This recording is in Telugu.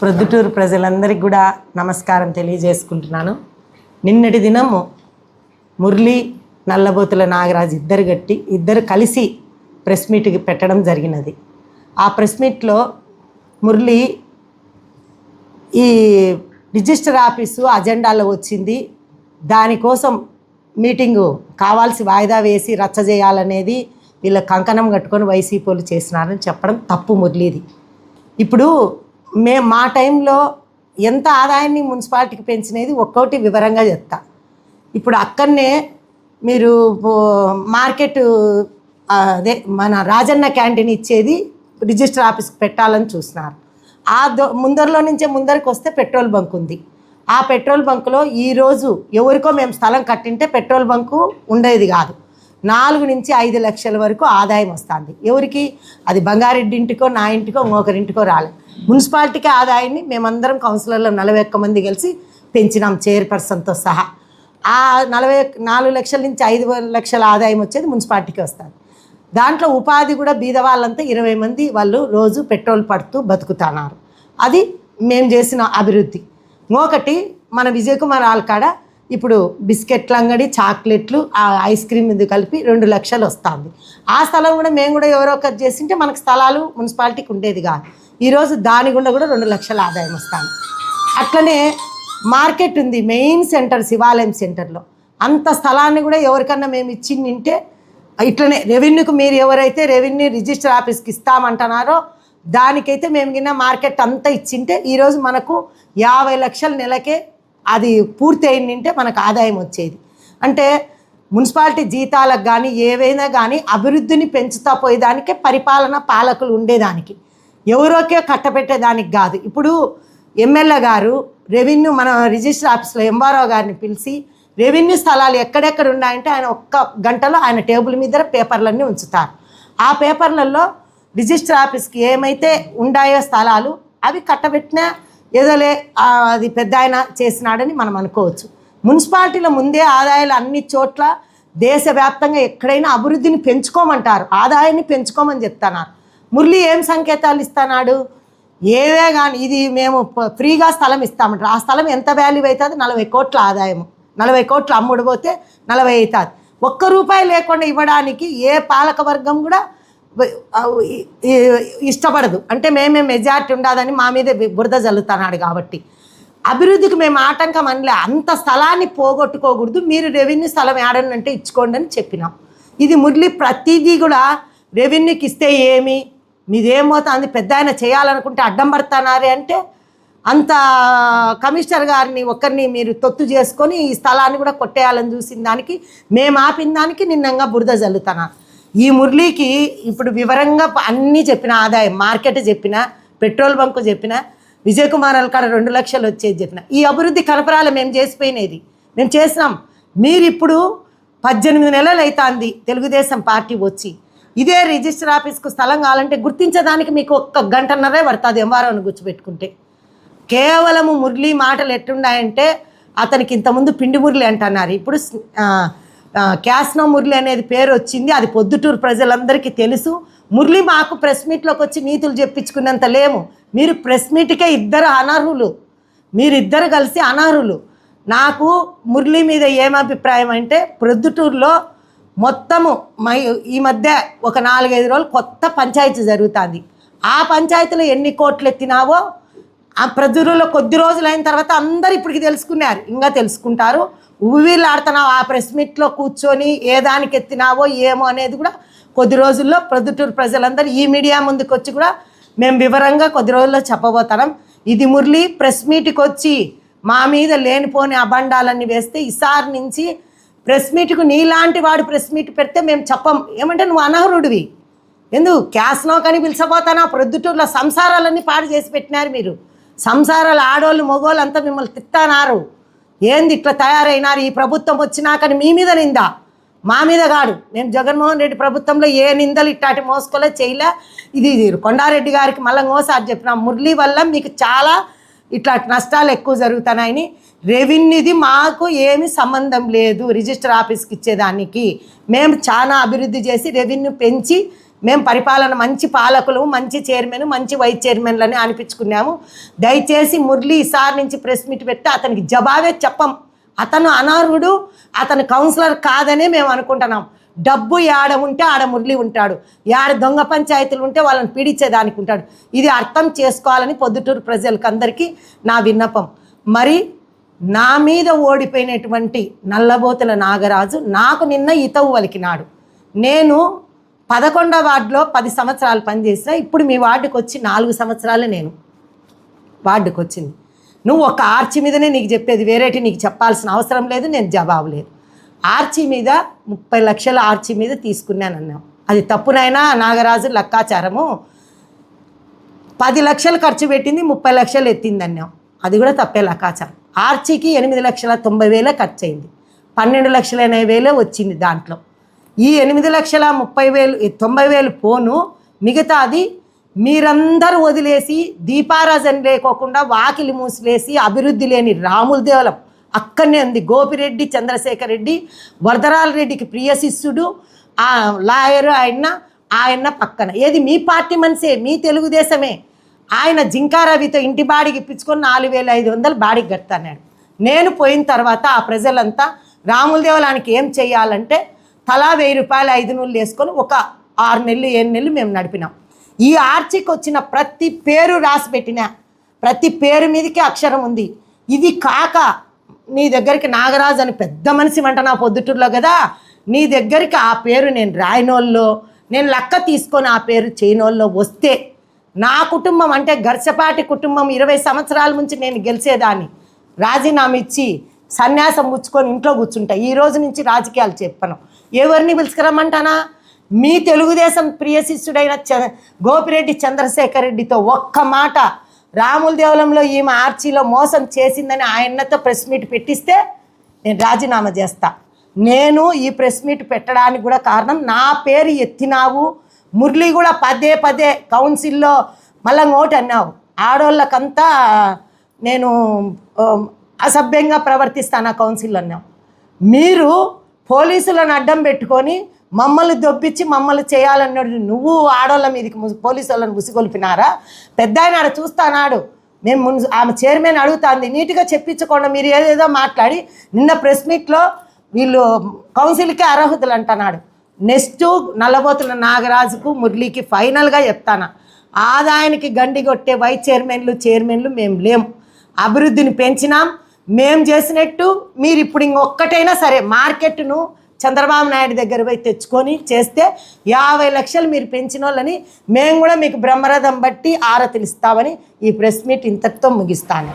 ప్రొద్దుటూరు ప్రజలందరికీ కూడా నమస్కారం తెలియజేసుకుంటున్నాను. నిన్నటి దినము మురళి నల్లబోతుల నాగరాజు ఇద్దరు గట్టి ఇద్దరు కలిసి ప్రెస్ మీట్కి పెట్టడం జరిగినది. ఆ ప్రెస్ మీట్లో మురళి ఈ రిజిస్టర్ ఆఫీసు అజెండాలో వచ్చింది. దానికోసం మీటింగు కావాల్సి వాయిదా వేసి రచ్చ చేయాలనేది వీళ్ళ కంకణం కట్టుకొని వైసీపీలు చేసినారని చెప్పడం తప్పు మురళీది. ఇప్పుడు మే మా టైంలో ఎంత ఆదాయాన్ని మున్సిపాలిటీకి పెంచినది ఒక్కొక్కటి వివరంగా చెప్తా. ఇప్పుడు అక్కడనే మీరు మార్కెట్ అదే మన రాజన్న క్యాంటీన్ ఇచ్చేది రిజిస్టర్ ఆఫీస్కి పెట్టాలని చూస్తున్నారు. ఆ దో ముందరలో నుంచే ముందరికి వస్తే పెట్రోల్ బంక్ ఉంది. ఆ పెట్రోల్ బంకులో ఈరోజు ఎవరికో మేము స్థలం కట్టింటే పెట్రోల్ బంకు ఉండేది కాదు. నాలుగు నుంచి ఐదు లక్షల వరకు ఆదాయం వస్తుంది. ఎవరికి? అది బంగారెడ్డి ఇంటికో నా ఇంటికో ఇంకొకరింటికో రాలేదు మున్సిపాలిటీకి ఆదాయాన్ని మేమందరం కౌన్సిలర్లో నలభై ఒక్క మంది కలిసి పెంచినాం చైర్పర్సన్తో సహా. ఆ నలభై నాలుగు లక్షల నుంచి ఐదు లక్షల ఆదాయం వచ్చేది మున్సిపాలిటీకి వస్తుంది. దాంట్లో ఉపాధి కూడా బీద వాళ్ళంతా ఇరవై మంది వాళ్ళు రోజు పెట్రోల్ పడుతూ బతుకుతున్నారు. అది మేము చేసిన అభివృద్ధి. ఇంకొకటి మన విజయ్ కుమార్ ఆల్కాడ ఇప్పుడు బిస్కెట్ల అంగడి చాక్లెట్లు ఆ ఐస్ క్రీమ్ ఇది కలిపి రెండు లక్షలు వస్తుంది. ఆ స్థలం కూడా మేము కూడా ఎవరో ఒకరు చేసింటే మనకు స్థలాలు మున్సిపాలిటీకి ఉండేది కాదు. ఈరోజు దాని గుండా కూడా రెండు లక్షల ఆదాయం వస్తుంది. అట్లనే మార్కెట్ ఉంది మెయిన్ సెంటర్ శివాలయం సెంటర్లో. అంత స్థలాన్ని కూడా ఎవరికన్నా మేము ఇచ్చింటే ఇట్లనే రెవెన్యూకి మీరు ఎవరైతే రెవెన్యూ రిజిస్టర్ ఆఫీస్కి ఇస్తామంటున్నారో దానికైతే మేము కింద మార్కెట్ అంతా ఇచ్చింటే ఈరోజు మనకు యాభై లక్షల నెలకే అది పూర్తి అయిందంటే మనకు ఆదాయం వచ్చేది. అంటే మున్సిపాలిటీ జీతాలకు కానీ ఏవైనా కానీ అభివృద్ధిని పెంచుతా పోయేదానికే పరిపాలన పాలకులు ఉండేదానికి. ఎవరోకే కట్టబెట్టేదానికి కాదు. ఇప్పుడు ఎమ్మెల్యే గారు రెవెన్యూ మన రిజిస్టర్ ఆఫీస్లో ఎంఆర్ఓ గారిని పిలిచి రెవెన్యూ స్థలాలు ఎక్కడెక్కడ ఉన్నాయంటే ఆయన ఒక్క గంటలో ఆయన టేబుల్ మీద పేపర్లన్నీ ఉంచుతారు. ఆ పేపర్లలో రిజిస్టర్ ఆఫీస్కి ఏమైతే ఉండాయో స్థలాలు అవి కట్టబెట్టిన ఏదోలే అది పెద్ద ఆయన చేసినాడని మనం అనుకోవచ్చు. మున్సిపాలిటీలో ముందే ఆదాయాలు అన్ని చోట్ల దేశవ్యాప్తంగా ఎక్కడైనా అభివృద్ధిని పెంచుకోమంటారు. ఆదాయాన్ని పెంచుకోమని చెప్తున్నారు. మురళి ఏం సంకేతాలు ఇస్తానాడు? ఏవే కానీ ఇది మేము ఫ్రీగా స్థలం ఇస్తామంటారు ఆ స్థలం ఎంత వాల్యూ అవుతుంది? నలభై కోట్ల ఆదాయం నలభై కోట్లు అమ్ముడు పోతే నలభై అవుతుంది. ఒక్క రూపాయి లేకుండా ఇవ్వడానికి ఏ పాలక వర్గం కూడా ఇష్టపడదు. అంటే మేమే మెజారిటీ ఉండదని మా మీద బురద జల్లుతున్నాడు కాబట్టి. అభివృద్ధికి మేము ఆటంకం అనలే. అంత స్థలాన్ని పోగొట్టుకోకూడదు. మీరు రెవెన్యూ స్థలం ఏడనంటే ఇచ్చుకోండి అని చెప్పినాం. ఇది మురళి ప్రతిదీ కూడా రెవెన్యూకి ఇస్తే ఏమి? మీదేమవుతుంది పెద్ద ఆయన చేయాలనుకుంటే అడ్డం పడతానారే అంటే అంత కమిషనర్ గారిని ఒక్కరిని మీరు తొత్తు చేసుకొని ఈ స్థలాన్ని కూడా కొట్టేయాలని చూసిన దానికి మేము ఆపిన దానికి నిన్నంగా బురద జల్లుతున్నా ఈ మురళీకి ఇప్పుడు వివరంగా అన్నీ చెప్పిన ఆదాయం మార్కెట్ చెప్పిన పెట్రోల్ బంకు చెప్పిన విజయ్ కుమార్ కాడ రెండు లక్షలు వచ్చేది చెప్పిన ఈ అభివృద్ధి కనపరాలు మేము చేసిపోయినది మేము చేసినాం. మీరు ఇప్పుడు పద్దెనిమిది నెలలు అవుతుంది తెలుగుదేశం పార్టీ వచ్చి ఇదే రిజిస్టర్ ఆఫీస్కు స్థలం కావాలంటే గుర్తించడానికి మీకు ఒక్క గంటన్నరే పడుతుంది ఎంఆర్ఓని గుర్తుపెట్టుకుంటే. కేవలము మురళి మాటలు ఎట్లున్నాయంటే అతనికి ఇంతకుముందు పిండి మురళి అంటున్నారు. ఇప్పుడు క్యాస్నో మురళి అనేది పేరు వచ్చింది అది పొద్దుటూరు ప్రజలందరికీ తెలుసు. మురళి మాకు ప్రెస్ మీట్లోకి వచ్చి నీతులు చెప్పించుకున్నంత లేము. మీరు ప్రెస్ మీట్కే ఇద్దరు అనర్హులు. మీరిద్దరు కలిసి అనర్హులు. నాకు మురళి మీద ఏం అభిప్రాయం అంటే ప్రొద్దుటూరులో మొత్తము మై ఈ మధ్య ఒక నాలుగైదు రోజులు కొత్త పంచాయతీ జరుగుతుంది. ఆ పంచాయతీలో ఎన్ని కోట్లు ఎత్తినావో ఆ ప్రజలలో కొద్ది రోజులు అయిన తర్వాత అందరు ఇప్పటికి తెలుసుకున్నారు. ఇంకా తెలుసుకుంటారు. ఊవిలాడుతున్నావు ఆ ప్రెస్ మీట్లో కూర్చొని ఏ దానికి ఎత్తినావో ఏమో అనేది కూడా కొద్ది రోజుల్లో ప్రొద్దుటూరు ప్రజలందరూ ఈ మీడియా ముందుకు వచ్చి కూడా మేము వివరంగా కొద్ది రోజుల్లో చెప్పబోతున్నాం. ఇది మురళి ప్రెస్ మీట్కి వచ్చి మా మీద లేనిపోని అబండాలన్నీ వేస్తే ఈసారి నుంచి ప్రెస్ మీట్కు నీలాంటి వాడు ప్రెస్ మీట్ పెడితే మేము చెప్పం. ఏమంటే నువ్వు అనర్హుడివి. ఎందుకు క్యాస్నో కానీ పిలిచబోతానా? ప్రొద్దుటూరులో సంసారాలన్నీ పాడు చేసి పెట్టినారు మీరు. సంసారాలు ఆడోళ్ళు మగోళ్ళు అంతా మిమ్మల్ని తిట్టానారు. ఏంది ఇట్లా తయారైనారు? ఈ ప్రభుత్వం వచ్చినాకని మీ మీద నిందా? మా మీద కాడు నేను జగన్మోహన్ రెడ్డి ప్రభుత్వంలో ఏ నిందలు ఇట్టాటి మోసుకోలే చేయలే. ఇది ఇది కొండారెడ్డి గారికి మళ్ళీ ఇంకోసారి చెప్పిన మురళి వల్ల మీకు చాలా ఇట్లా నష్టాలు ఎక్కువ జరుగుతున్నాయని రెవెన్యూది మాకు ఏమి సంబంధం లేదు రిజిస్టర్ ఆఫీస్కి ఇచ్చేదానికి. మేము చాలా అభివృద్ధి చేసి రెవెన్యూ పెంచి మేము పరిపాలన మంచి పాలకులు మంచి చైర్మన్ మంచి వైస్ చైర్మన్లని అనిపించుకున్నాము. దయచేసి మురళి ఈసారి నుంచి ప్రెస్ మీట్ పెట్టి అతనికి జవాబే చెప్పం. అతను అనర్హుడు అతను కౌన్సిలర్ కాదనే మేము అనుకుంటున్నాం. డబ్బు యాడ ఉంటే ఆడ మురళి ఉంటాడు. యాడ దొంగ పంచాయతీలు ఉంటే వాళ్ళని పీడించేదానికి ఉంటాడు. ఇది అర్థం చేసుకోవాలని పొద్దుటూరు ప్రజలకు అందరికీ నా విన్నపం. మరి నా మీద ఓడిపోయినటువంటి నల్లబోతుల నాగరాజు నాకు నిన్న ఇతవు వలికినాడు. నేను పదకొండో వార్డులో పది సంవత్సరాలు పనిచేసిన ఇప్పుడు మీ వార్డుకు వచ్చి నాలుగు సంవత్సరాలు నేను. వార్డుకు వచ్చింది నువ్వు ఒక ఆర్చి మీదనే నీకు చెప్పేది వేరేటి నీకు చెప్పాల్సిన అవసరం లేదు నేను జవాబు లేదు. ఆర్చి మీద ముప్పై లక్షల ఆర్చి మీద తీసుకున్నాను అన్నాం అది తప్పునైనా నాగరాజు లక్కాచారము. పది లక్షలు ఖర్చు పెట్టింది ముప్పై లక్షలు ఎత్తింది అన్నాం అది కూడా తప్పే లక్కాచారం. ఆర్చీకి ఎనిమిది లక్షల తొంభై వేలే ఖర్చు అయింది పన్నెండు లక్షల ఎనభై వేలే వచ్చింది దాంట్లో. ఈ ఎనిమిది లక్షల ముప్పై వేలు తొంభై వేలు పోను. మిగతాది మీరందరూ వదిలేసి దీపారాజన లేకోకుండా వాకిలి మూసివేసి అభివృద్ధి లేని రాముల దేవలం. అక్కడనే ఉంది. గోపిరెడ్డి చంద్రశేఖర్ రెడ్డి వరదరాల రెడ్డికి ప్రియ శిష్యుడు ఆ లాయరు ఆయన ఆయన పక్కన. ఏది మీ పార్టీ మనిషే మీ తెలుగుదేశమే. ఆయన జింకారవితో ఇంటి బాడికి ఇప్పించుకొని నాలుగు వేల ఐదు వందలు బాడికి కడతాడు నేను పోయిన తర్వాత ఆ ప్రజలంతా రాముల దేవాలయానికి ఏం చేయాలంటే తలా వెయ్యి రూపాయలు ఐదు నూళ్ళు వేసుకొని ఒక ఆరు నెలలు ఏడు నెలలు మేము నడిపినాం. ఈ ఆర్చికి వచ్చిన ప్రతి పేరు రాసి పెట్టిన ప్రతి పేరు మీదకి అక్షరం ఉంది. ఇది కాక నీ దగ్గరికి నాగరాజు అని పెద్ద మనిషి వంట నా పొద్దుటూరులో కదా. నీ దగ్గరికి ఆ పేరు నేను రాయనోళ్ళు నేను లెక్క తీసుకొని ఆ పేరు చేయనోళ్ళు వస్తే నా కుటుంబం అంటే గర్చపాటి కుటుంబం ఇరవై సంవత్సరాల నుంచి నేను గెలిచేదాన్ని. రాజీనామా ఇచ్చి సన్యాసం పుచ్చుకొని ఇంట్లో కూర్చుంటా. ఈ రోజు నుంచి రాజకీయాలు చెప్పను. ఎవరిని పిలుచుకురమ్మంటానా? మీ తెలుగుదేశం ప్రియ శిష్యుడైన చ గోపిరెడ్డి చంద్రశేఖర్ రెడ్డితో ఒక్క మాట రాముల దేవలంలో ఈమె ఆర్చీలో మోసం చేసిందని ఆయనతో ప్రెస్ మీట్ పెట్టిస్తే నేను రాజీనామా చేస్తా. నేను ఈ ప్రెస్ మీట్ పెట్టడానికి కూడా కారణం నా పేరు ఎత్తినావు మురళి కూడా పదే పదే కౌన్సిల్లో మళ్ళీ ఓటు అన్నావు. ఆడోళ్ళకంతా నేను అసభ్యంగా ప్రవర్తిస్తాను ఆ కౌన్సిల్ అన్నావు. మీరు పోలీసులను అడ్డం పెట్టుకొని మమ్మల్ని దొప్పించి మమ్మల్ని చేయాలన్నాడు. నువ్వు ఆడోళ్ళ మీదకి పోలీసు వాళ్ళని ఉసిగొల్పినారా పెద్ద ఆయన ఆడ చూస్తానాడు మేము ముందు ఆమె చైర్మన్ అడుగుతాంది. నీట్గా చెప్పించకుండా మీరు ఏదేదో మాట్లాడి నిన్న ప్రెస్ మీట్లో వీళ్ళు కౌన్సిల్కి అర్హతలు అంటున్నాడు. నెక్స్ట్ నల్లబోతుల నాగరాజుకు మురళికి ఫైనల్గా చెప్తాను. ఆదాయానికి గండి కొట్టే వైస్ చైర్మన్లు చైర్మన్లు మేము లేము అభివృద్ధిని పెంచినాం. మేము చేసినట్టు మీరు ఇప్పుడు ఇంకొక్కటైనా సరే మార్కెట్ను చంద్రబాబు నాయుడు దగ్గర పోయి తెచ్చుకొని చేస్తే యాభై లక్షలు మీరు పెంచిన వాళ్ళని మేము కూడా మీకు బ్రహ్మరథం బట్టి ఆరతిలు ఈ ప్రెస్ మీట్ ఇంతటితో ముగిస్తాను.